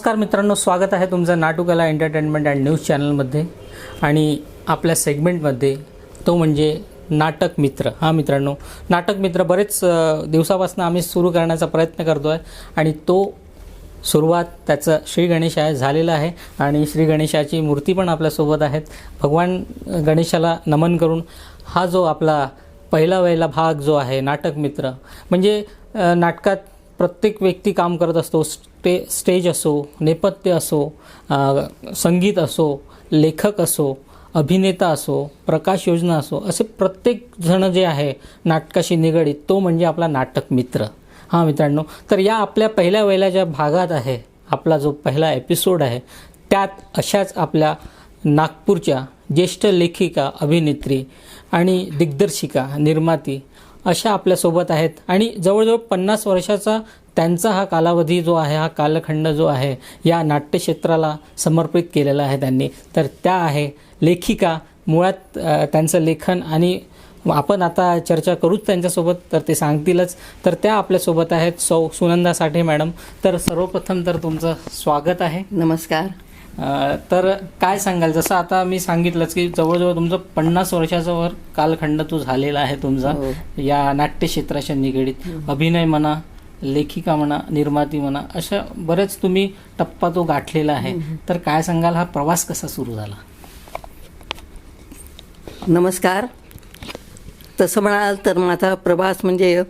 नमस्कार मित्रांनो स्वागत आहे तुमचं नाटुकला एंटरटेनमेंट अँड न्यूज चॅनलमध्ये आणि आपल्या सेगमेंटमध्ये तो म्हणजे नाटक मित्र. हा मित्रांनो नाटक मित्र बरेच दिवसापासून आम्ही सुरू करण्याचा प्रयत्न करतो आहे आणि तो सुरुवात त्याचं श्री गणेश आहे झालेलं आहे. आणि श्री गणेशाची मूर्ती पण आपल्यासोबत आहेत. भगवान गणेशाला नमन करून हा जो आपला पहिला वहिला भाग जो आहे नाटक मित्र म्हणजे नाटकात प्रत्येक व्यक्ती काम करत असतो स्टे स्टेज असो नेपथ्य असो संगीत असो लेखक असो अभिनेता असो प्रकाश योजना असो असे प्रत्येक जण जे आहे नाटकाशी निगडीत तो म्हणजे आपला नाटक मित्र. हां मित्रांनो तर या आपल्या पहिल्या वेळेला ज्या भागात आहे आपला जो पहिला एपिसोड आहे त्यात अशाच आपल्या नागपूरच्या ज्येष्ठ लेखिका अभिनेत्री आणि दिग्दर्शिका निर्माती अशा आपल्यासोबत आहेत. आणि जवळजवळ पन्नास वर्षाचा त्यांचा हा कालावधी जो आहे हा कालखंड जो आहे या नाट्यक्षेत्राला समर्पित केलेला आहे त्यांनी. तर त्या आहे लेखिका. मुळात त्यांचं लेखन आणि आपण आता चर्चा करूच त्यांच्यासोबत तर ते सांगतीलच. तर त्या आपल्यासोबत आहेत सौ सुनंदा साठे मॅडम. तर सर्वप्रथम तर तुमचं स्वागत आहे. नमस्कार. तर काय सांगाल? जसं आता मी सांगितलंच की जवळजवळ तुमचं पन्नास वर्षाचा वर कालखंड तो झालेला आहे तुमचा हो. या नाट्यक्षेत्राच्या निगडीत. अभिनय म्हणा लेखिका म्हणा निर्माती म्हणा अशा बरेच तुम्ही टप्पा तो गाठलेला आहे. तर काय सांगाल? हा प्रवास कसा सुरू झाला? नमस्कार. तसं म्हणाल तर माझा प्रवास म्हणजे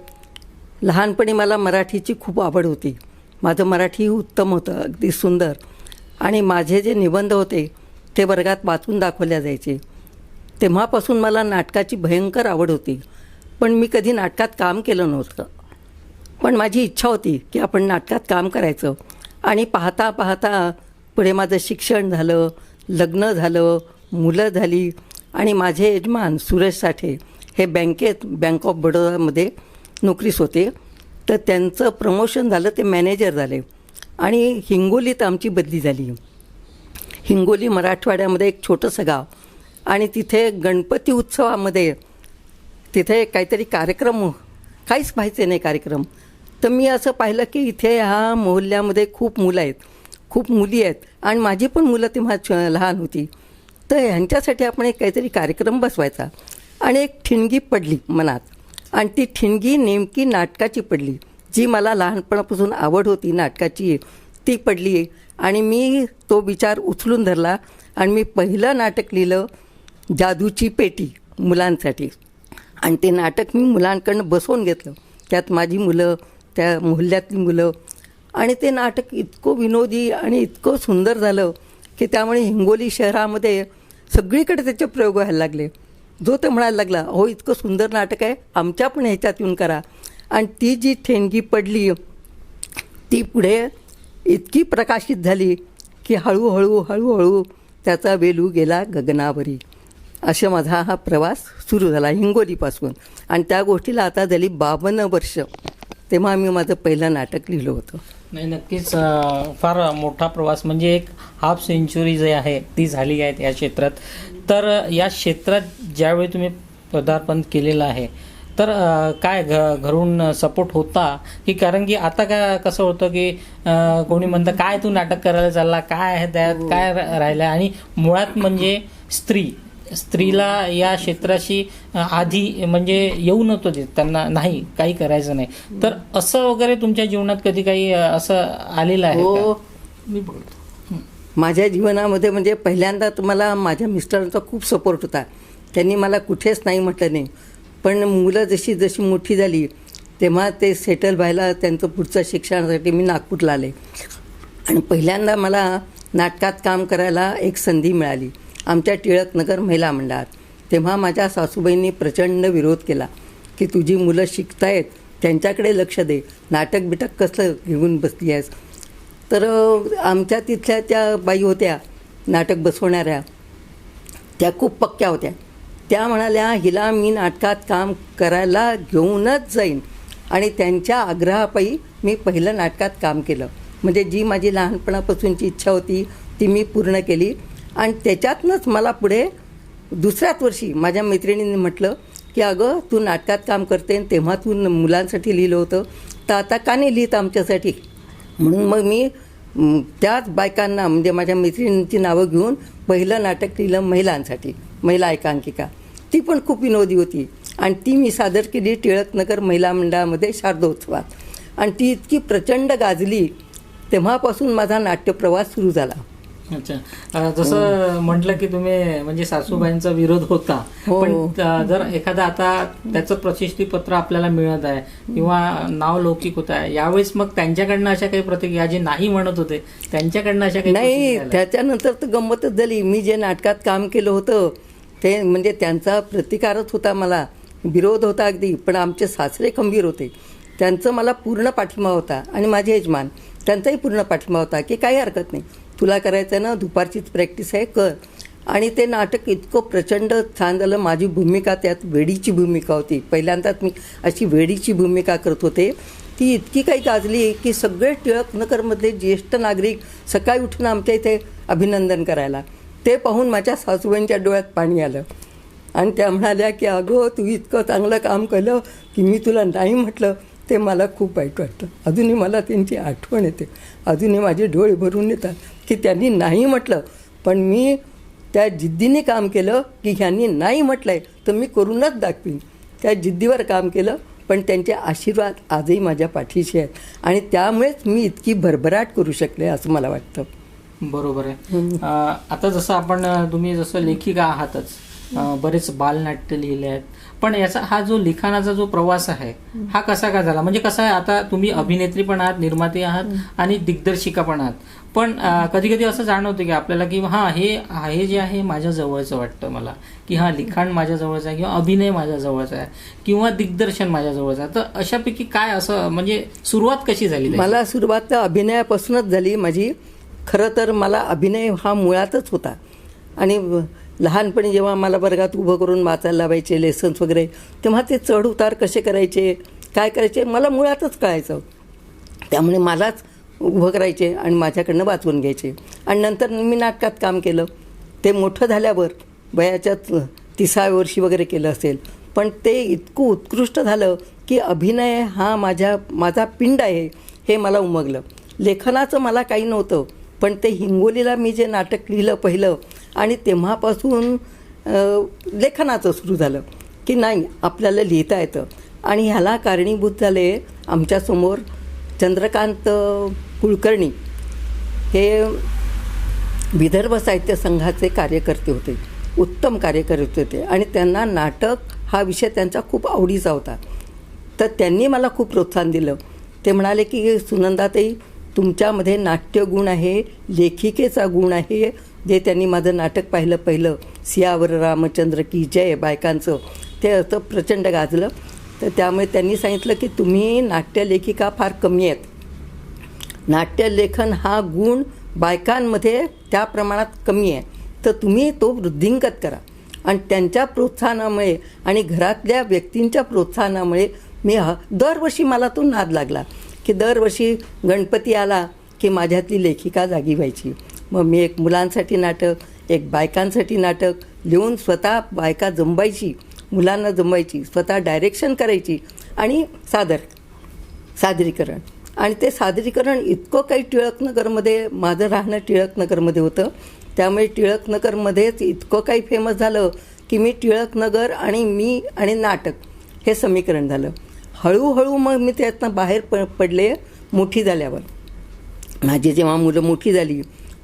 लहानपणी मला मराठीची खूप आवड होती. माझं मराठी उत्तम होतं अगदी सुंदर. आणि माझे जे निबंध होते ते वर्गात वाचून दाखवल्या जायचे. तेव्हापासून मला नाटकाची भयंकर आवड होती पण मी कधी नाटकात काम केलं नव्हतं. पण माझी इच्छा होती की आपण नाटकात काम करायचं आणि पाहता पाहता पुढे माझं शिक्षण झालं लग्न झालं मुलं झाली आणि माझे यजमान सुरेश साठे हे बँकेत बँक ऑफ बडोदामध्ये नोकरीस होते. तर त्यांचं प्रमोशन झालं ते मॅनेजर झाले. आणि हिंगोलीत आमची बदली झाली. हिंगोली मराठवाड्यामध्ये एक छोटंसं गाव आणि तिथे गणपती उत्सवामध्ये तिथे काहीतरी कार्यक्रम काहीच व्हायचे नाही कार्यक्रम. तर मी असं पाहिलं की इथे ह्या मोहल्ल्यामध्ये खूप मुलं आहेत खूप मुली आहेत आणि माझी पण मुलं तेव्हा छ- लहान होती. तर ह्यांच्यासाठी आपण एक काहीतरी कार्यक्रम बसवायचा. आणि एक ठिणगी पडली मनात आणि ती ठिणगी नेमकी नाटकाची पडली. जी मला लहानपणापासून आवड होती नाटकाची ती पडली. आणि मी तो विचार उचलून धरला आणि मी पहिलं नाटक लिहिलं जादूची पेटी मुलांसाठी. आणि ते नाटक मी मुलांकडनं बसवून घेतलं. त्यात माझी मुलं त्या मोहल्ल्यातली मुलं. आणि ते नाटक इतकं विनोदी आणि इतकं सुंदर झालं की त्यामुळे हिंगोली शहरामध्ये सगळीकडे त्याचे प्रयोग व्हायला लागले. जो ते म्हणायला लागला हो इतकं सुंदर नाटक आहे आमच्या पण ह्याच्यात येऊन करा. आणि ती जी ठेणगी पडली ती पुढे इतकी प्रकाशित झाली की हळूहळू हळूहळू त्याचा वेलू गेला गगनावरी. असं माझा हा प्रवास सुरू झाला हिंगोलीपासून. आणि त्या गोष्टीला आता झाली बावन्न वर्ष तेव्हा मी माझं पहिलं नाटक लिहिलं होतं. नाही नक्कीच फार मोठा प्रवास म्हणजे एक हाफ सेंचुरी जे आहे ती झाली आहे या क्षेत्रात. तर या क्षेत्रात ज्यावेळी तुम्ही पदार्पण केलेलं आहे तर काय घ घरून सपोर्ट होता की कारण की आता काय कसं होतं की कोणी म्हणतं काय तू नाटक करायला चालला? काय आहे त्यात? काय रा- राहिलं आणि मुळात म्हणजे स्त्री स्त्रीला या क्षेत्राशी आधी म्हणजे येऊ नव्हतं देत. त्यांना नाही काही करायचं नाही. तर असं वगैरे तुमच्या जीवनात कधी काही असं आलेलं आहे? हो मी बोलतो. माझ्या जीवनामध्ये म्हणजे पहिल्यांदा तुम्हाला माझ्या मिस्टरांचा खूप सपोर्ट होता. त्यांनी मला कुठेच नाही म्हटलं नाही. पण मुलं जशी जशी मोठी झाली तेव्हा ते सेटल व्हायला त्यांचं पुढचं शिक्षणासाठी मी नागपूरला आले. आणि पहिल्यांदा मला नाटकात काम करायला एक संधी मिळाली. आमच्या टिळकनगर महिला मंडळात. तेव्हा माझ्या सासूबाईंनी प्रचंड विरोध केला की तुझी मुलं शिकतायत त्यांच्याकडे लक्ष दे. नाटक बिटक कसं घेऊन बसली आहेस तर आमच्या तिथल्या त्या बाई होत्या नाटक बसवणाऱ्या. त्या खूप पक्क्या होत्या. त्या म्हणाल्या हिला मी नाटकात काम करायला घेऊनच जाईन. आणि त्यांच्या आग्रहापायी मी पहिलं नाटकात काम केलं. म्हणजे जी माझी लहानपणापासूनची इच्छा होती ती मी पूर्ण केली. आणि त्याच्यातनंच मला पुढे दुसऱ्याच वर्षी माझ्या मैत्रिणींनी म्हटलं की अगं तू नाटकात काम करते तेव्हा तू मुलांसाठी लिहिलं होतं तर आता का नाही लिहित आमच्यासाठी? म्हणून मग मी त्याच बायकांना म्हणजे माझ्या मैत्रिणींची नावं घेऊन पहिलं नाटक लिहिलं महिलांसाठी महिला एकांकिका. ती पण खूप विनोदी होती. आणि ती मी सादर केली टिळकनगर महिला मंडळामध्ये शारदोत्सवात. आणि ती इतकी प्रचंड गाजली तेव्हापासून माझा नाट्यप्रवास सुरू झाला. अच्छा. जसं म्हटलं की तुम्ही म्हणजे सासूबाईंचा विरोध होता हो. पण जर एखादा आता त्याचं पत्र आपल्याला मिळत आहे किंवा नाव लौकिक होत आहे यावेळेस मग त्यांच्याकडनं अशा काही प्रतिक्रिया जे नाही म्हणत होते त्यांच्याकडनं अशा काही नाही? त्याच्यानंतर तर गंमतच झाली. मी जे नाटकात काम केलं होतं ते म्हणजे त्यांचा प्रतिकारच होता मला. विरोध होता अगदी पण आमचे सासरे खंबीर होते. त्यांचं मला पूर्ण पाठिंबा होता आणि माझे यजमान त्यांचाही पूर्ण पाठिंबा होता की काही हरकत नाही. तुला करायचं आहे ना दुपारचीच प्रॅक्टिस आहे कर. आणि ते नाटक इतकं प्रचंड छान झालं. माझी भूमिका त्यात वेडीची भूमिका होती. पहिल्यांदाच मी अशी वेडीची भूमिका करत होते. ती इतकी काही गाजली की सगळे टिळक नगरमधले ज्येष्ठ नागरिक सकाळी उठून आमच्या इथे अभिनंदन करायला. ते पाहून माझ्या सासूबाईंच्या डोळ्यात पाणी आलं. आणि त्या म्हणाल्या की अगं तू इतकं चांगलं काम केलं की मी तुला नाही म्हटलं. ते मला खूप वाईट वाटतं. अजूनही मला त्यांची आठवण येते. अजूनही माझे डोळे भरून येतात की त्यांनी नाही म्हटलं. पण मी त्या जिद्दीने काम केलं की ह्यांनी नाही म्हटलं आहे तर मी करूनच दाखवीन. त्या जिद्दीवर काम केलं पण त्यांचे आशीर्वाद आजही माझ्या पाठीशी आहेत. आणि त्यामुळेच मी इतकी भरभराट करू शकले असं मला वाटतं. बरोबर आहे. आता जसं आपण तुम्ही जसं लेखिका आहातच बरेच बालनाट्य लिहिले आहेत. पण याचा हा जो लिखाणाचा जो प्रवास आहे हा कसा काय झाला? म्हणजे कसं आहे आता तुम्ही अभिनेत्री पण आहात निर्माती आहात आणि दिग्दर्शिका पण आहात. पण कधी कधी असं जाणवतं की आपल्याला की हा हे हे जे आहे माझ्या जवळचं वाटतं मला. की हा लिखाण माझ्या जवळचं आहे किंवा अभिनय माझ्या जवळचा आहे किंवा दिग्दर्शन माझ्या जवळचं आहे. तर अशापैकी काय असं म्हणजे सुरुवात कशी झाली मला सुरुवात तर अभिनयापासूनच झाली. माझी खरं तर मला अभिनय हा मुळातच होता. आणि लहानपणी जेव्हा मला वर्गात उभं करून वाचायला लावायचे लेसन्स वगैरे तेव्हा ते चढ उतार कसे करायचे काय करायचे मला मुळातच कळायचं. त्यामुळे मलाच उभं करायचे आणि माझ्याकडनं वाचवून घ्यायचे. आणि नंतर मी नाटकात काम केलं. ते मोठं झाल्यावर वयाच्या तिसाव्या वर्षी वगैरे केलं असेल. पण ते इतकं उत्कृष्ट झालं की अभिनय हा माझ्या माझा पिंड आहे हे मला उमगलं. लेखनाचं मला काही नव्हतं. पण ते हिंगोलीला मी जे नाटक लिहिलं पहिलं आणि तेव्हापासून लेखनाचं सुरू झालं की नाही आपल्याला लिहिता येतं. आणि ह्याला कारणीभूत झाले आमच्यासमोर चंद्रकांत कुलकर्णी. हे विदर्भ साहित्य संघाचे कार्यकर्ते होते उत्तम कार्यकर्ते होते. आणि त्यांना नाटक हा विषय त्यांचा खूप आवडीचा होता. तर त्यांनी मला खूप प्रोत्साहन दिलं. ते म्हणाले की सुनंदाताई तुमच्यामध्ये नाट्यगुण आहे लेखिकेचा गुण आहे जे त्यांनी माझं नाटक पाहिलं पहिलं. सियावर रामचंद्र की जय बायकांचं. ते असं प्रचंड गाजलं. तर त्यामुळे त्यांनी सांगितलं की तुम्ही नाट्यलेखिका फार कमी आहेत. नाट्यलेखन हा गुण बायकांमध्ये त्या प्रमाणात कमी आहे. तर तुम्ही तो वृद्धिंगत करा. आणि त्यांच्या प्रोत्साहनामुळे आणि घरातल्या व्यक्तींच्या प्रोत्साहनामुळे मी दरवर्षी मला तो नाद लागला. की दरवर्षी गणपती आला की माझ्यातली लेखिका जागी व्हायची. मग मी एक मुलांसाठी नाटक एक बायकांसाठी नाटक लिहून स्वतः बायका जमवायची मुलांना जमवायची स्वतः डायरेक्शन करायची आणि सादर सादरीकरण. आणि ते सादरीकरण इतकं काही टिळकनगरमध्ये माझं राहणं टिळकनगरमध्ये होतं. त्यामुळे टिळकनगरमध्येच इतकं काही फेमस झालं की मी टिळकनगर आणि मी आणि नाटक हे समीकरण झालं. हळूहळू मग मी त्यातनं बाहेर प पडले मोठी झाल्यावर. माझी जेव्हा मुलं मोठी झाली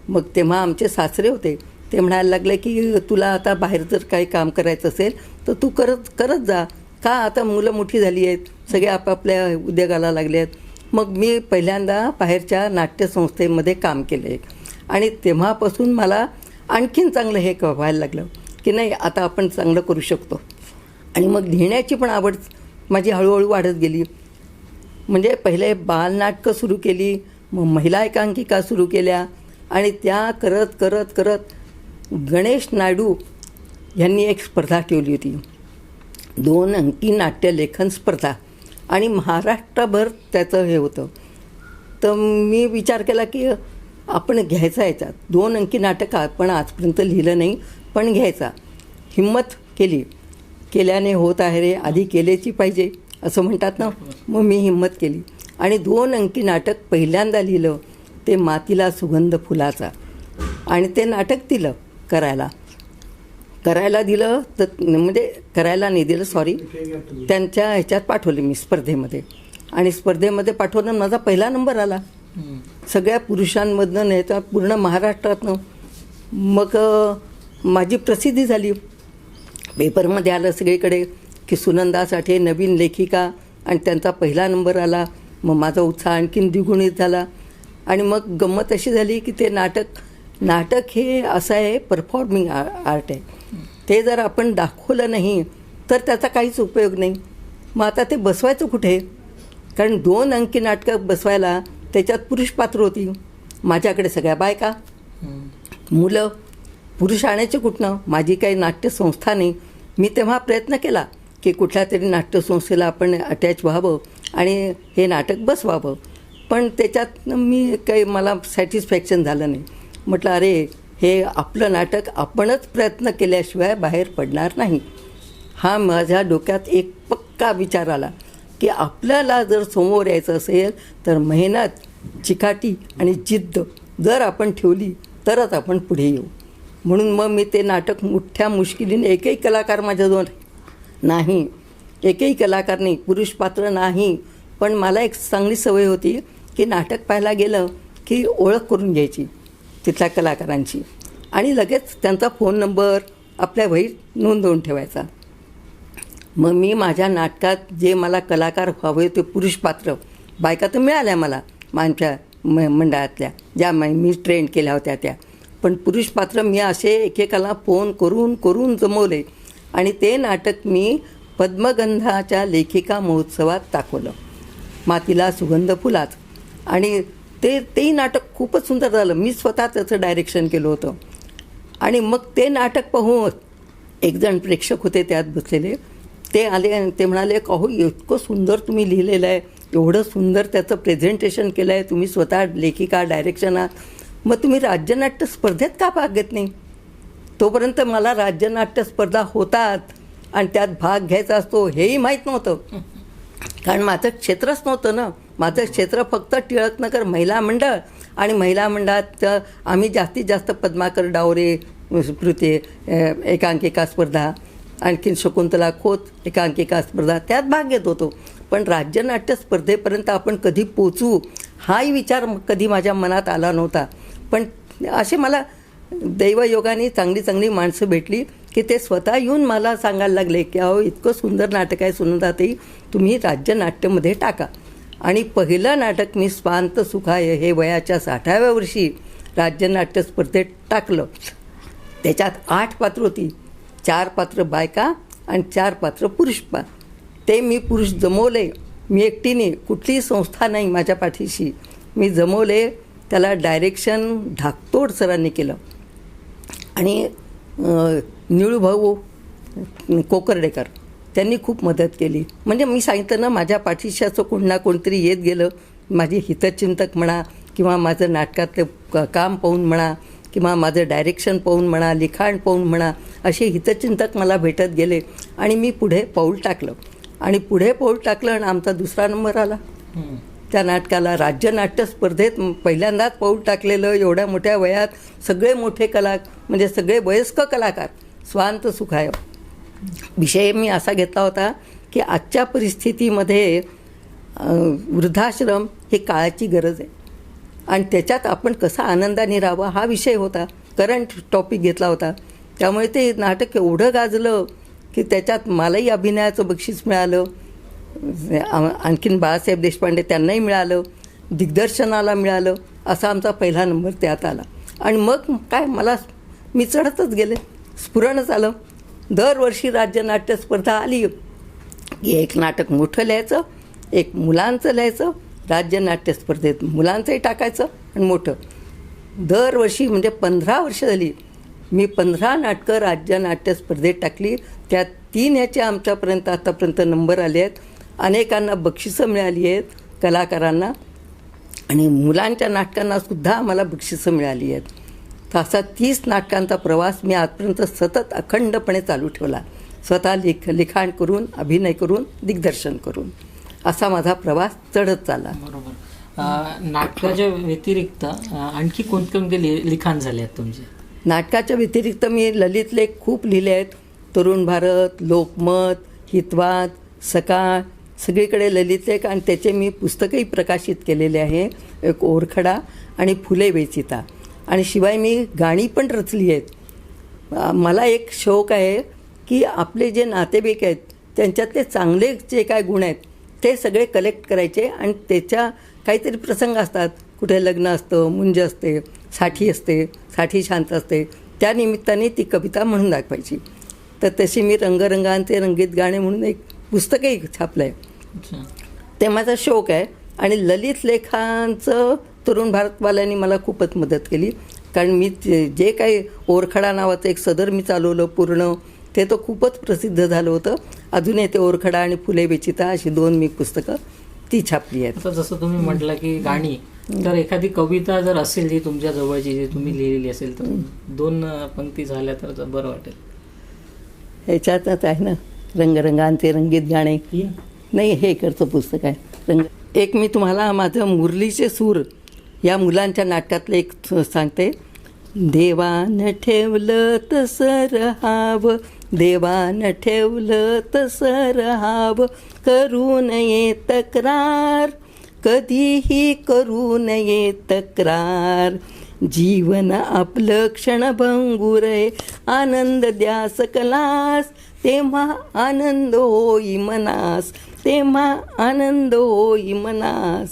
मग तेव्हा आमचे सासरे होते ते म्हणायला लागले की तुला आता बाहेर जर काही काम करायचं असेल तर तू करत करत जा. का आता मुलं मोठी झाली आहेत सगळे आपापल्या उद्योगाला लागले आहेत. मग मी पहिल्यांदा बाहेरच्या नाट्यसंस्थेमध्ये काम केलं. आहे आणि तेव्हापासून मला आणखीन चांगलं हे क- व्हायला लागलं की नाही आता आपण चांगलं करू शकतो. आणि मग लिहिण्याची पण आवड माझी हळूहळू वाढत गेली. म्हणजे पहिले बालनाटकं सुरू केली मग महिला एकांकिका सुरू केल्या आणि त्या करत करत करत गणेश नायडू यांनी एक स्पर्धा ठेवली होती. दोन अंकी नाट्य लेखन स्पर्धा आणि महाराष्ट्रभर त्याचं हे होतं. तर मी विचार केला की आपण घ्यायचा याच्यात. दोन अंकी नाटक आपण आजपर्यंत लिहिलं नाही पण घ्यायचा. हिंमत केली. केल्याने होत आहे रे आधी केलेची पाहिजे असं म्हणतात ना. मग मी हिंमत केली. आणि दोन अंकी नाटक पहिल्यांदा लिहिलं ते मातीला सुगंध फुलाचा. आणि ते नाटक दिलं करायला. करायला दिलं तर म्हणजे करायला नाही दिलं सॉरी त्यांच्या ह्याच्यात पाठवले मी स्पर्धेमध्ये. आणि स्पर्धेमध्ये पाठवून माझा पहिला नंबर आला. सगळ्या पुरुषांमधनं नाही तर पूर्ण महाराष्ट्रातनं. मग माझी प्रसिद्धी झाली. पेपरमध्ये आलं सगळीकडे की सुनंदा साठे नवीन लेखिका आणि त्यांचा पहिला नंबर आला. मग माझा उत्साह आणखीन द्विगुणित झाला. आणि मग गंमत अशी झाली की ते नाटक नाटक हे असं आहे परफॉर्मिंग आर्ट आहे. ते जर आपण दाखवलं नाही तर त्याचा काहीच उपयोग नाही. मग आता ते बसवायचं कुठे? कारण दोन अंकी नाटकं बसवायला त्याच्यात पुरुष पात्र होती. माझ्याकडे सगळ्या बायका. मुलं पुरुष आणायचे कुठनं? माझी काही नाट्यसंस्था नाही. मी तेव्हा प्रयत्न केला की कुठल्या तरी नाट्यसंस्थेला आपण अटॅच व्हावं आणि हे नाटक बसवावं. पण त्याच्यात मी काही मला सॅटिस्फॅक्शन झालं नाही. म्हटलं अरे हे आपलं नाटक आपणच प्रयत्न केल्याशिवाय बाहेर पडणार नाही. हा माझ्या डोक्यात एक पक्का विचार आला की आपल्याला जर समोर यायचं असेल तर मेहनत चिकाटी आणि जिद्द जर आपण ठेवली तरच आपण पुढे येऊ. म्हणून मग मी ते नाटक मोठ्या मुश्किलीने एकही कलाकार माझ्याजवळ नाही. एकही कलाकार नाही पुरुष पात्र नाही. पण मला एक चांगली सवय होती की नाटक पाहायला गेलं की ओळख करून घ्यायची तिथल्या कलाकारांची. आणि लगेच त्यांचा फोन नंबर आपल्या वहीत नोंदवून ठेवायचा. मग मी माझ्या नाटकात जे मला कलाकार व्हावे ते पुरुष पात्र बायका तर मिळाल्या मला माझ्या म मंडळातल्या. ज्या मी ट्रेन केल्या होत्या त्या. पण पुरुष पात्र मी असे एकेकाला फोन करून करून जमवले. आणि ते नाटक मी पद्मगंधाच्या लेखिका महोत्सवात दाखवलं. मातीला सुगंध फुलाच. आणि ते तेही नाटक खूपच सुंदर झालं. मी स्वतः त्याचं डायरेक्शन केलं होतं. आणि मग ते नाटक पाहून एकजण प्रेक्षक होते त्यात बसलेले. ते आले आणि ते म्हणाले अहो इतकं सुंदर तुम्ही लिहिलेलं आहे. एवढं सुंदर त्याचं प्रेझेंटेशन केलं आहे तुम्ही स्वतः लेखिका डायरेक्शन आहात. मग तुम्ही राज्यनाट्य स्पर्धेत का भाग घेत नाही? तोपर्यंत मला राज्यनाट्य स्पर्धा होतात आणि त्यात भाग घ्यायचा असतो हेही माहीत नव्हतं. कारण माझं क्षेत्रच नव्हतं ना. माझं क्षेत्र फक्त टिळकनगर महिला मंडळ आणि महिला मंडळात आम्ही जास्तीत जास्त पद्माकर डावरे स्मृती एकांकिका स्पर्धा आणखीन शकुंतला खोत एकांकिका स्पर्धा त्यात भाग घेत होतो. पण राज्यनाट्य स्पर्धेपर्यंत आपण कधी पोचू हाही विचार कधी माझ्या मनात आला नव्हता. पण असे मला दैवयोगाने चांगली चांगली माणसं भेटली की ते स्वतः येऊन मला सांगायला लागले की अहो इतकं सुंदर नाटक आहे सुनंदाताई तुम्ही राज्यनाट्यमध्ये टाका. आणि पहिलं नाटक मी स्वांत सुखाय हे वयाच्या साठाव्या वर्षी राज्यनाट्य स्पर्धेत टाकलं. त्याच्यात आठ पात्र होती. चार पात्र बायका आणि चार पात्र पुरुष पा ते मी पुरुष जमवले. मी एकटीने कुठलीही संस्था नाही माझ्या पाठीशी. मी जमवले त्याला डायरेक्शन धाकतोड सरांनी केलं. आणि निळूभाऊ कोकर्डेकर त्यांनी खूप मदत केली. म्हणजे मी सांगितलं ना माझ्या पाठीशी असं कोण ना कोणतरी येत गेलं. माझे हितचिंतक म्हणा किंवा माझं नाटकातलं काम पाहून म्हणा किंवा माझं डायरेक्शन पाहून म्हणा लिखाण पाहून म्हणा असे हितचिंतक मला भेटत गेले आणि मी पुढे पाऊल टाकलं. आणि पुढे पाऊल टाकलं आणि आमचा दुसरा नंबर आला. त्या नाटकाला राज्य नाट्य स्पर्धेत पहिल्यांदाच पाऊल टाकलेलं एवढ्या मोठ्या वयात सगळे मोठे कला म्हणजे सगळे वयस्क कलाकार स्वांत सुखाय. विषय मी असा घेतला होता की आजच्या परिस्थितीमध्ये वृद्धाश्रम हे काळाची गरज आहे. आणि त्याच्यात आपण कसा आनंदाने राहावं हा विषय होता करंट टॉपिक घेतला होता. त्यामुळे ते नाटक एवढं गाजलं की त्याच्यात मलाही अभिनयाचं बक्षीस मिळालं. आणखीन बाळासाहेब देशपांडे त्यांनाही मिळालं दिग्दर्शनाला मिळालं असा आमचा पहिला नंबर त्यात आला. आणि मग काय मला मी चढतच गेले. स्फुरणच आलं. दरवर्षी राज्य नाट्य स्पर्धा आली. की एक नाटक मोठं लिहायचं एक मुलांचं लिहायचं राज्य नाट्य स्पर्धेत मुलांचंही टाकायचं आणि मोठं. दरवर्षी म्हणजे पंधरा वर्ष झाली मी पंधरा नाटकं राज्य नाट्य स्पर्धेत टाकली. त्यात तीन ह्याच्या आमच्यापर्यंत आतापर्यंत नंबर आले आहेत. अनेकांना बक्षिसं मिळाली आहेत कलाकारांना. आणि मुलांच्या नाटकांना सुद्धा आम्हाला बक्षिसं मिळाली आहेत. तर असा तीस नाटकांचा प्रवास मी आजपर्यंत सतत अखंडपणे चालू ठेवला. स्वतः लिख लिखाण करून अभिनय करून दिग्दर्शन करून. असा माझा प्रवास चढत चालला. बरोबर. नाटकाच्या व्यतिरिक्त आणखी कोणकोणते लि- लिखाण झाले आहेत तुमचे? नाटकाच्या व्यतिरिक्त मी ललित लेख खूप लिहिले आहेत. तरुण भारत लोकमत हितवाद सकाळ सगळीकडे ललित एक आणि त्याचे मी पुस्तकही प्रकाशित केलेले आहे. एक ओरखडा आणि फुले वेचिता. आणि शिवाय मी गाणी पण रचली आहेत. मला एक शौक आहे की आपले जे नातेवाईक आहेत त्यांच्यातले चांगले जे काय गुण आहेत ते सगळे कलेक्ट करायचे आणि त्याच्या काहीतरी प्रसंग असतात. कुठे लग्न असतं मुंज असते साठी असते साठी शांत असते. त्या निमित्ताने ती कविता म्हणून दाखवायची. तर तशी मी रंगरंगांचे रंगीत गाणे म्हणून एक पुस्तकही छापलं आहे अच्छा. ते माझा शौक आहे. आणि ललित लेखांचं तरुण भारतवाल्यांनी मला खूपच मदत केली. कारण मी जे काही ओरखडा नावाचं एक सदर मी चालवलं पूर्ण ते तर खूपच प्रसिद्ध झालं होतं. अजूनही ते ओरखडा आणि फुले बेचिता अशी दोन मी पुस्तकं ती छापली आहेत. जसं तुम्ही म्हटलं की गाणी तर एखादी कविता जर असेल जी तुमच्या जवळची जी तुम्ही लिहिलेली असेल तर दोन पंक्ती झाल्या तर बरं वाटेल. ह्याच्यातच आहे ना. रंगरंगांचे रंगीत गाणे. नाही हे करतं पुस्तक आहे. रंग एक मी तुम्हाला माझं मुरलीचे सूर या मुलांच्या नाटकातलं एक सांगते. देवान ठेवलं तसं रहावं. देवान ठेवलं तसं रहावं. करू नये तक्रार. कधीही करू नये तक्रार. जीवन आपलं क्षणभंगुर आहे. आनंद द्या सकलास. तेव्हा आनंद होई मनास तेव्हा आनंद होई मनास.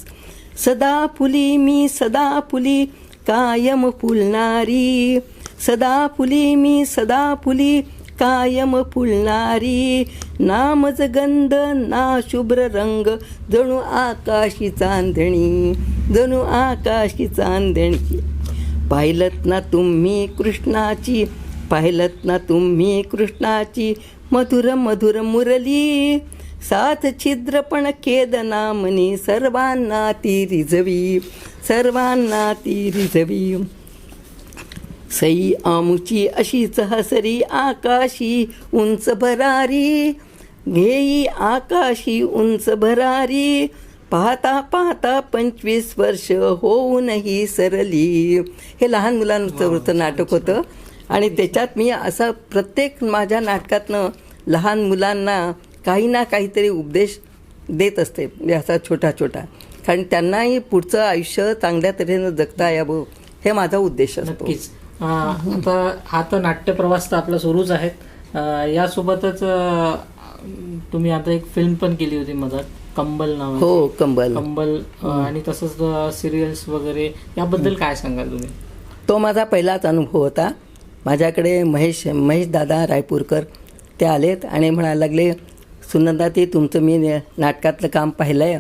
सदा फुली मी सदा फुली कायम फुलणारी. सदा फुली मी सदा फुली कायम फुलणारी. नामज गंध ना शुभ्र रंग जणू आकाशी चांदणी जणू आकाशी चांदणी. पाहिलत ना तुम्ही कृष्णाची पाहिलत ना तुम्ही कृष्णाची मधुर मधुर मुरली. साथ छिद्रपण खेद नामनी सर्वांना ती रिझवी सर्वांना ती रिझवी सई आमुची अशीच हसरी आकाशी उंच भरारी. घेई आकाशी उंच भरारी. पाहता पाहता पंचवीस वर्ष होऊनही सरली. हे लहान मुलांचं नाटक होतं. आणि त्याच्यात मी असं प्रत्येक माझ्या नाटकातनं लहान मुलांना काही ना काहीतरी उपदेश देत असते म्हणजे असा छोटा छोटा. कारण त्यांनाही पुढचं आयुष्य चांगल्या तऱ्हेनं जगता यावं हे माझा उद्देश असतो. आता हा तर नाट्य प्रवास तर आपला सुरूच आहे. यासोबतच तुम्ही आता एक फिल्म पण केली होती मधात कंबल नाव हो कंबल. कंबल आणि तसंच सिरियल्स वगैरे याबद्दल काय सांगाल तुम्ही? तो माझा पहिलाच अनुभव होता. माझ्याकडे महेश महेश दादा रायपूरकर ते आलेत आणि म्हणायला लागले सुनंदा ते तुमचं मी नाटकातलं काम पाहिलं आहे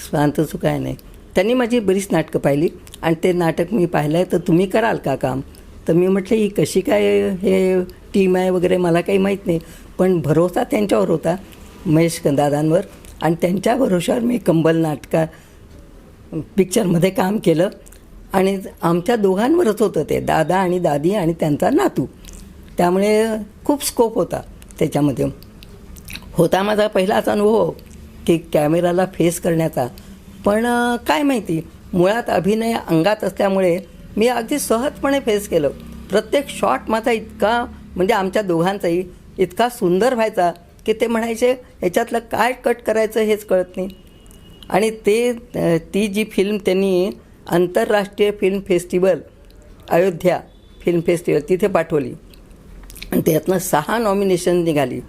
स्वांत काय नाही. त्यांनी माझी बरीच नाटकं पाहिली आणि ते नाटक मी पाहिलं आहे तर तुम्ही कराल का काम? तर मी म्हटलं ही कशी काय हे टीम आहे वगैरे मला काही माहीत नाही पण भरोसा त्यांच्यावर होता महेश दादांवर. आणि त्यांच्या भरोशावर मी कंबल नाटका पिक्चरमध्ये काम केलं. आणि आमच्या दोघांवरच होतं ते दादा आणि दादी आणि त्यांचा नातू. त्यामुळे खूप स्कोप होता त्याच्यामध्ये. होता माझा पहिलाच अनुभव की कॅमेराला फेस करण्याचा. पण काय माहिती मुळात अभिनय अंगात असल्यामुळे मी अगदी सहजपणे फेस केलं. प्रत्येक शॉट माझा इतका म्हणजे आमच्या दोघांचाही इतका सुंदर व्हायचा की ते म्हणायचे ह्याच्यातलं काय कट करायचं हेच कळत नाही. आणि ते ती जी फिल्म त्यांनी आंतरराष्ट्रीय film festival Ayodhya film festival तिथे पाठवली. आणि त्यातनं सहा नॉमिनेशन निघाली.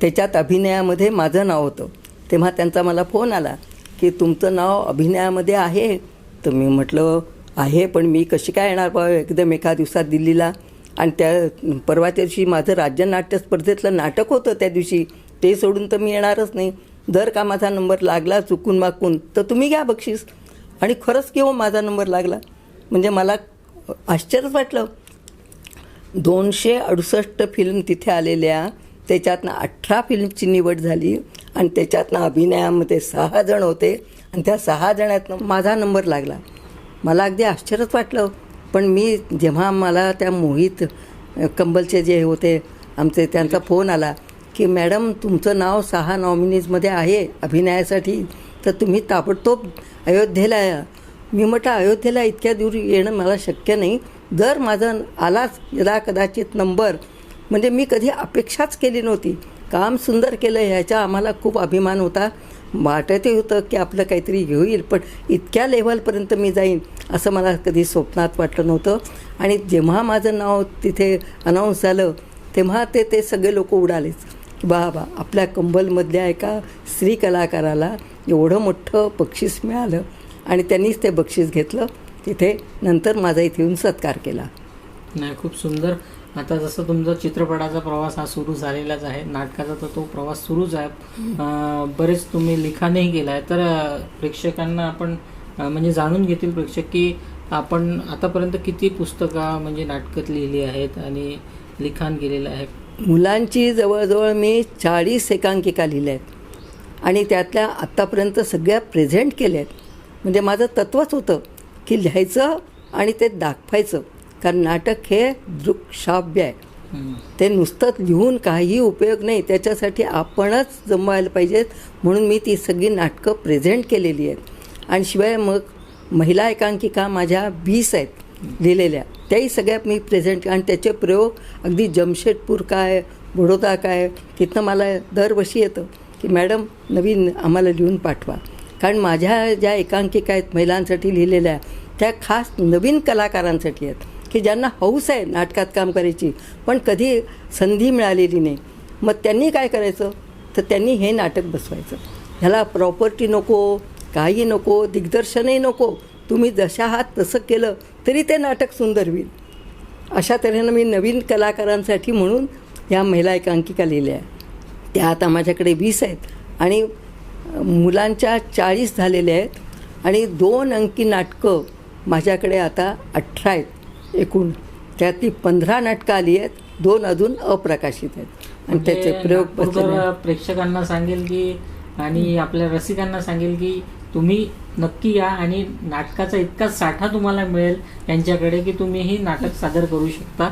त्याच्यात अभिनयामध्ये माझं नाव होतं. तेव्हा त्यांचा मला फोन आला की तुमचं नाव अभिनयामध्ये आहे? तर मी म्हटलं आहे पण मी कशी काय येणार बा? एकदम एका दिवसात दिल्लीला. आणि त्या परवाच्या दिवशी माझं राज्य नाट्य स्पर्धेतलं नाटक होतं त्या दिवशी. ते सोडून तर मी येणारच नाही. जर का माझा नंबर लागला चुकून माकून तर तुम्ही घ्या बक्षीस. आणि खरंच किंवा हो, माझा नंबर लागला. म्हणजे मला आश्चर्यच वाटलं. दोनशे अडुसष्ट फिल्म तिथे आलेल्या त्याच्यातनं अठरा फिल्मची निवड झाली आणि त्याच्यातनं अभिनयामध्ये सहा जण होते आणि त्या सहा जणातनं माझा नंबर लागला. मला अगदी आश्चर्यच वाटलं. पण मी जेव्हा मला त्या मोहित कंबलचे जे होते आमचे त्यांचा फोन आला की मॅडम तुमचं नाव सहा नॉमिनीजमध्ये आहे अभिनयासाठी तर तुम्ही ताबडतोब अयोध्येला मी म्हटलं अयोध्येला इतक्या दूर येणं मला शक्य नाही. जर माझा आलाच यदा कदाचित नंबर. म्हणजे मी कधी अपेक्षाच केली नव्हती. काम सुंदर केलं ह्याचा आम्हाला खूप अभिमान होता. वाटतही होतं की आपलं काहीतरी होईल पण इतक्या लेव्हलपर्यंत मी जाईन असं मला कधी स्वप्नात वाटलं नव्हतं. आणि जेव्हा माझं नाव तिथे अनाऊन्स झालं तेव्हा ते ते सगळे लोक उडालेच. की बा बा आपल्या कंबलमधल्या एका स्त्री कलाकाराला एवढं मोठं बक्षीस मिळालं आणि त्यांनीच ते बक्षीस घेतलं. तिथे नंतर माझा इथे येऊन सत्कार केला. नाही खूप सुंदर. आता जसं तुमचा चित्रपटाचा प्रवास हा सुरू झालेलाच आहे नाटकाचा तर तो प्रवास सुरूच आहे. बरेच तुम्ही लिखाणही केलं आहे तर प्रेक्षकांना आपण म्हणजे जाणून घेतील प्रेक्षक की आपण आतापर्यंत किती पुस्तकं म्हणजे नाटकं लिहिली आहेत आणि लिखाण केलेलं आहे. मुलांची जवळजवळ मी चाळीस एकांकिका लिहिल्या आहेत. आणि त्यातल्या आत्तापर्यंत सगळ्या प्रेझेंट केल्या आहेत. म्हणजे माझं तत्त्वच होतं की लिहायचं आणि ते दाखवायचं. कारण नाटक हे दृक्श्राव्य आहे. ते नुसतंच लिहून काही उपयोग नाही. त्याच्यासाठी आपणच जमवायला पाहिजेत म्हणून मी ती सगळी नाटकं प्रेझेंट केलेली आहेत. आणि शिवाय मग महिला एकांकिका माझ्या वीस आहेत. लिहिलेल्या त्याही सगळ्या मी प्रेझेंट आणि त्याचे प्रयोग अगदी जमशेदपूर काय बडोदा काय तिथनं मला दरवर्षी येतं की मॅडम नवीन आम्हाला लिहून पाठवा. कारण माझ्या ज्या एकांकिका आहेत महिलांसाठी लिहिलेल्या त्या खास नवीन कलाकारांसाठी आहेत. की ज्यांना हौस आहे नाटकात काम करायची पण कधी संधी मिळालेली नाही. मग त्यांनी काय करायचं? तर त्यांनी हे नाटक बसवायचं. ह्याला प्रॉपर्टी नको काही नको दिग्दर्शनही नको. तुम्ही जशा आहात तसं केलं तरी ते नाटक सुंदर होईल. अशा तऱ्हेनं मी नवीन कलाकारांसाठी म्हणून या महिला एकांकिका लिहिल्या त्या आता माझ्याकडे वीस आहेत आणि मुलांच्या चाळीस झालेल्या आहेत आणि दोन अंकी नाटकं माझ्याकडे आता अठरा आहेत. एकूण त्यातली पंधरा नाटकं आली आहेत दोन अजून अप्रकाशित आहेत. आणि त्याचे म्हणजे प्रयोग बसलेले आहेत. प्रेक्षकांना सांगेल की आणि आपल्या रसिकांना सांगेल की तुम्ही नक्की या आणि नाटकाचा इतकाच साठा तुम्हाला मिळेल यांच्याकडे की तुम्ही ही नाटक सादर करू शकता.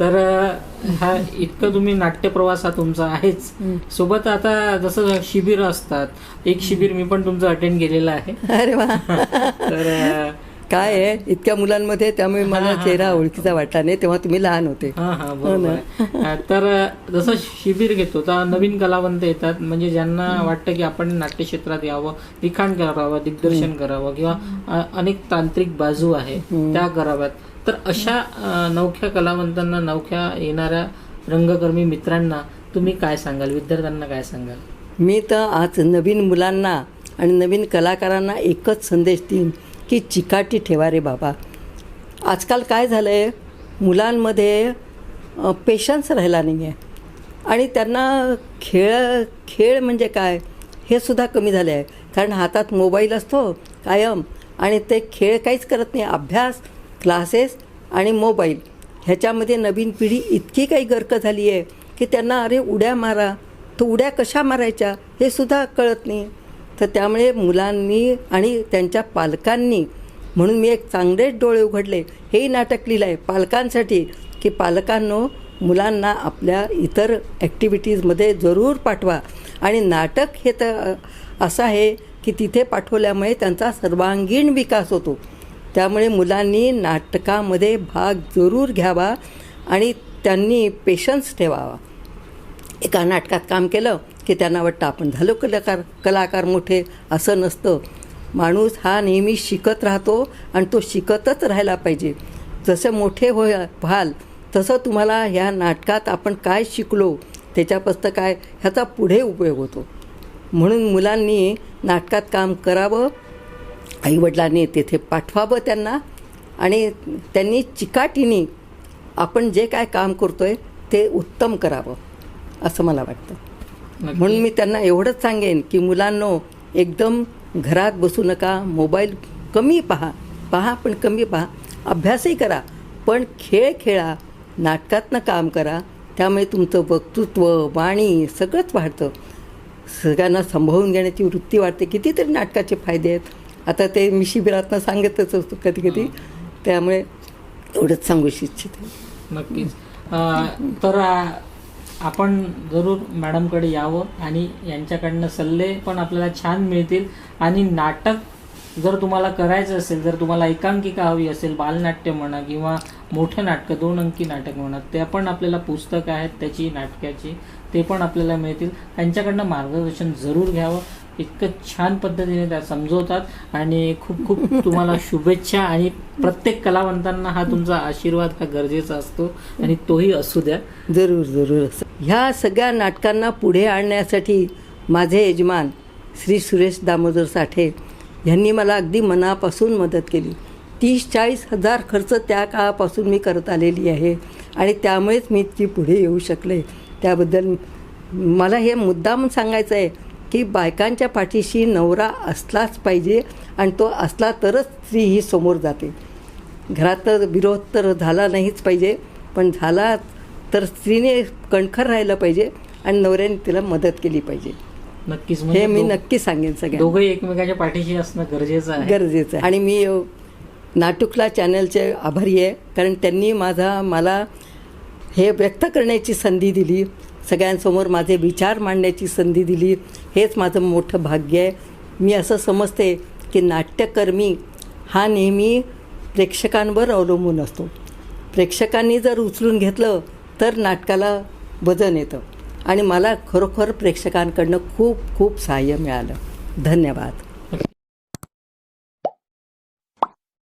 तर हा इतकं तुम्ही नाट्य प्रवास हा तुमचा आहेच. सोबत आता जसं शिबिर असतात एक शिबिर मी पण तुमचं अटेंड केलेलं आहे. अरे वा. तर काय आहे? इतक्या मुलांमध्ये त्यामुळे मला चेहरा ओळखीचा वाटला नाही तेव्हा तुम्ही लहान होते. हा हा तर जसं शिबिर घेतो तर नवीन कलावंत येतात म्हणजे ज्यांना वाटतं की आपण नाट्य क्षेत्रात यावं लिखाण करावं दिग्दर्शन करावं किंवा अनेक तांत्रिक बाजू आहे त्या कराव्यात. तर अशा नवख्या कलावंतांना नवख्या येणाऱ्या रंगकर्मी मित्रांना तुम्ही काय सांगाल? विद्यार्थ्यांना काय सांगाल? मी तर आज नवीन मुलांना आणि नवीन कलाकारांना एकच संदेश देईन की चिकाटी ठेवा रे बाबा. आजकाल काय झालं आहे मुलांमध्ये पेशन्स राहिला नाही आहे आणि त्यांना खेळ खेळ म्हणजे काय? हे सुद्धा कमी झाले आहे कारण हातात मोबाईल असतो कायम. आणि ते खेळ काहीच करत नाही. अभ्यास क्लासेस आणि मोबाईल ह्याच्यामध्ये नवीन पिढी इतकी काही गर्क झाली आहे की त्यांना अरे उड्या मारा. तर उड्या कशा मारायच्या? हे सुद्धा कळत नाही. तर त्यामुळे मुलांनी आणि त्यांच्या पालकांनी म्हणून मी एक चांगलेच डोळे उघडले. हेही नाटक लिहिलं आहे पालकांसाठी की पालकांनो मुलांना आपल्या इतर ॲक्टिव्हिटीजमध्ये जरूर पाठवा. आणि नाटक हे तर असं आहे की तिथे पाठवल्यामुळे त्यांचा सर्वांगीण विकास होतो. त्यामुळे मुलांनी नाटकामध्ये भाग जरूर घ्यावा आणि त्यांनी पेशन्स ठेवावा. एका नाटकात काम केलं की त्यांना वाटतं आपण झालो कलाकार कलाकार मोठे. असं नसतं. माणूस हा नेहमी शिकत राहतो आणि तो शिकतच राहायला पाहिजे. जसं मोठे होय व्हाल तसं तुम्हाला ह्या नाटकात आपण काय शिकलो त्याच्यापासून काय ह्याचा पुढे उपयोग होतो. म्हणून मुलांनी नाटकात काम करावं आईवडिलांनी तेथे पाठवावं त्यांना आणि त्यांनी चिकाटीने आपण जे काय काम करतो आहे ते उत्तम करावं असं मला वाटतं. म्हणून मी त्यांना एवढंच सांगेन की मुलांनो एकदम घरात बसू नका मोबाईल कमी पहा पहा पण कमी पहा अभ्यासही करा पण खेळ खेळा नाटकातनं काम करा त्यामुळे तुमचं वक्तृत्व वाणी सगळंच वाढतं. सगळ्यांना संभाळून घेण्याची वृत्ती वाढते. कितीतरी नाटकाचे फायदे आहेत. आता ते मी शिबिरातनं सांगतच असतो कधी कधी. त्यामुळे एवढंच सांगू इच्छिते. नक्कीच. तर आपण जरूर मॅडमकडे यावं आणि यांच्याकडनं सल्ले पण आपल्याला छान मिळतील. आणि नाटक जर तुम्हाला करायचं असेल जर तुम्हाला एकांकिका हवी असेल बालनाट्य म्हणा किंवा मोठं नाटकं दोन अंकी नाटक म्हणा त्या पण आपल्याला पुस्तकं आहेत त्याची नाटकाची ते पण आपल्याला मिळतील. त्यांच्याकडनं मार्गदर्शन जरूर घ्यावं. इतकं छान पद्धतीने त्या समजवतात. आणि खूप खूप तुम्हाला शुभेच्छा आणि प्रत्येक कलावंतांना हा तुमचा आशीर्वाद हा गरजेचा असतो आणि तोही असू द्या. जरूर जरूर. ह्या सगळ्या नाटकांना पुढे आणण्यासाठी माझे यजमान श्री सुरेश दामोदर साठे यांनी मला अगदी मनापासून मदत केली. तीस चाळीस हजार खर्च त्या काळापासून मी करत आलेली आहे आणि त्यामुळेच मी ती पुढे येऊ शकले. त्याबद्दल मला हे मुद्दाम सांगायचं आहे की बायकांच्या पाठीशी नवरा असलाच पाहिजे आणि तो असला तरच स्त्री ही समोर जाते. घरात तर विरोध तर झाला नाहीच पाहिजे पण झाला तर स्त्रीने कणखर राहिलं पाहिजे आणि नवऱ्याने तिला मदत केली पाहिजे. नक्कीच हे म्हणजे मी नक्की सांगेन सगळ्यांना. दोघंही एकमेकाच्या पाठीशी असणं गरजेचं आहे. गरजेचं आहे. आणि मी नाटुकला चॅनलचे आभारी आहे कारण त्यांनी माझा मला हे व्यक्त करण्याची संधी दिली सगळ्यांसमोर माझे विचार मांडण्याची संधी दिली हेच माझं मोठं भाग्य आहे. मी असं समजते की नाट्यकर्मी हा नेहमी प्रेक्षकांवर अवलंबून असतो. प्रेक्षकांनी जर उचलून घेतलं तर नाटकाला वजन येतं. आणि मला खरोखर प्रेक्षकांकडनं खूप खूप सहाय्य मिळालं. धन्यवाद.